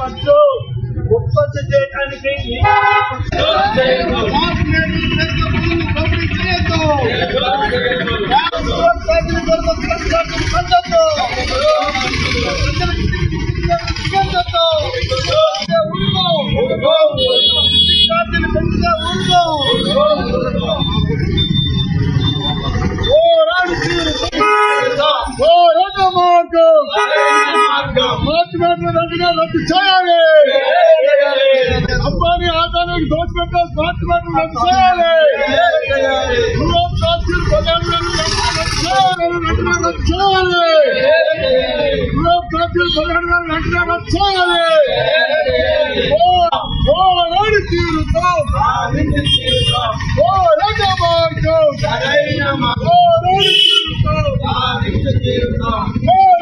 control. What was the date and meter రద్దు చేయాలి Europe ఛార్జీలు పదిహేను వేలు వెంటనే రద్దు చేయాలి యూరోప్ ఛార్జీలు పదిహేను వేలు వెంటనే రద్దు చేయాలి పోరాడి తీరుతాం పోరాట మార్గం పోరాడి తీరుతాం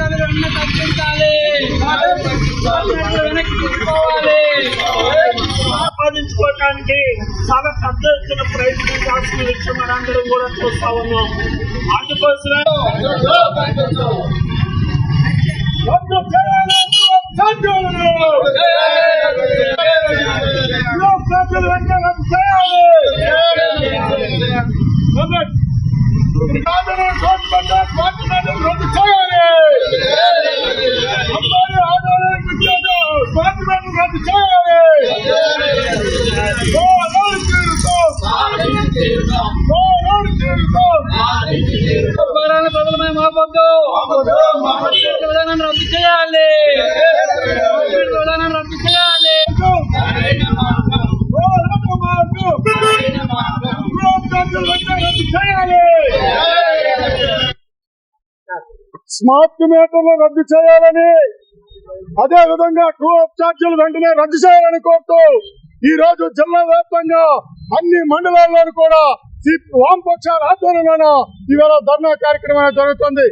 మార్గం తగ్గించాలి వెనక్కి తీసుకోవాలి చాలా పెద్ద ఎత్తున ప్రయత్నం చేస్తున్న విషయం మనందరం కూడా చూస్తా ఉన్నాం అందుకోసం రెండు చేయాలి ఛార్జీలను యూరోప్ ఛార్జీలు వెంటనే రద్దు చేయాలి ఆదాయం దోచిపెట్టే స్మార్ట్ మీటర్ రద్దు చేయాలి అంబానీ ఆదాయానికి ఇచ్చేది స్మార్ట్ మీటర్ రద్దు చేయాలి పోరాడి తీరుతాం పోరాడి తీరుతాం పరాల ప్రజల మేము ఆపొద్దు విధానం రద్దు చేయాలి విధానం రద్దు చేయాలి పోరాట మార్గం యూరోప్ ఛార్జీలు వెంటనే రద్దు చేయాలి స్మార్ట్ మీటర్లు రద్దు చేయాలని అదే విధంగా ట్రూ ఛార్జీలు వెంటనే రద్దు చేయాలని కోరుతూ ఈ రోజు జిల్లా వ్యాప్తంగా అన్ని మండలాల్లోనూ కూడా సి- వామపక్షాల ఆధ్వర్యంలోన ఇవాళ ధర్నా కార్యక్రమం అనేది జరుగుతుంది.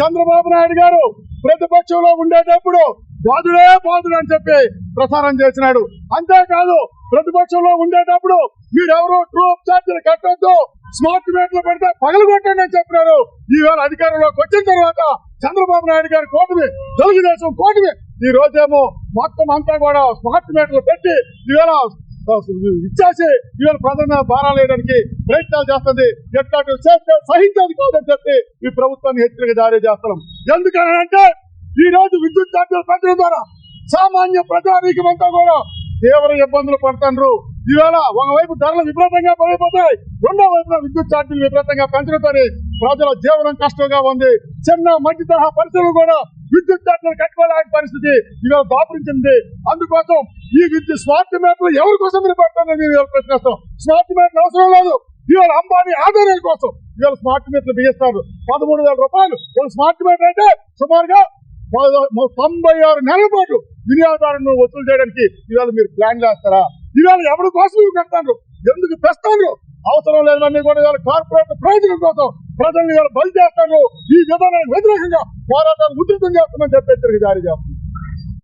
చంద్రబాబు నాయుడు గారు ప్రతిపక్షంలో ఉండేటప్పుడు బాధుడే బాధుడు అని చెప్పి ప్రసారం చేసినాడు. అంతేకాదు ప్రతిపక్షంలో ఉండేటప్పుడు మీరెవరు ట్రూ ఛార్జీలు కట్టొద్దు. స్మార్ట్ మీటర్లు పెడితే పగలగొట్టండి అని చెప్పినారు. ఈవేళ అధికారంలోకి వచ్చిన తర్వాత చంద్రబాబు నాయుడు గారి కూటమి తెలుగుదేశం కూటమి. ఈ రోజేమో మొత్తం అంతా కూడా స్మార్ట్ మీటర్లు పెట్టి ఈవేళ ఇచ్చేసి ఈవేళ ప్రధాన భారాలు వేయడానికి ప్రయత్నాలు చేస్తుంది. ఎట్లాంటి చేస్తే సహించేది కాదని చెప్పి ఈ ప్రభుత్వాన్ని హెచ్చరిక జారీ చేస్తున్నాం. ఎందుకనంటే ఈ రోజు విద్యుత్ ఛార్జీలు పెంచడం ద్వారా సామాన్య ప్రజానీకమంతా కూడా తీవ్ర ఇబ్బందులు పడుతున్నారు ఈవేళ ఒకవైపు ధరలు విపరీతంగా పెరిగిపోతాయి రెండో వైపున విద్యుత్ ఛార్జీలు విపరీతంగా పెంచడంతో ప్రజల జీవనం కష్టంగా ఉంది. చిన్న మట్టి తరహా పరిశ్రమలు కూడా విద్యుత్ ఛార్జీలు కట్టుకోలేని పరిస్థితి ఇవాళ దాపురించింది. అందుకోసం ఈ విద్యుత్ స్మార్ట్ మీటర్లు ఎవరి కోసం మీరు పెట్టారని మేము ప్రశ్నిస్తాం. స్మార్ట్ మీటర్ అవసరం లేదు. ఇవాళ అంబానీ ఆదాయాల కోసం ఇవాళ స్మార్ట్ మీటర్లు బిగిస్తారు. పదమూడు వేల రూపాయలు స్మార్ట్ మీటర్ అంటే సుమారుగా తొంభై ఆరు నెలల పాటు వినియోగదారులను వసూలు చేయడానికి ఇవాళ మీరు ప్లాన్ చేస్తారా? ఇవాళ ఎవరి కోసం ఇవి కడతారు ఎందుకు తెస్తాను అవసరం లేదని కూడా ఇవాళ కార్పొరేట్ ప్రయోజనం కోసం ప్రజల్ని ఇవాళ బలి చేస్తాను ఈ విధానానికి వ్యతిరేకంగా పోరాటాలు ఉధృతం చేస్తామని చెప్పి దారి జారీ చేస్తున్నారు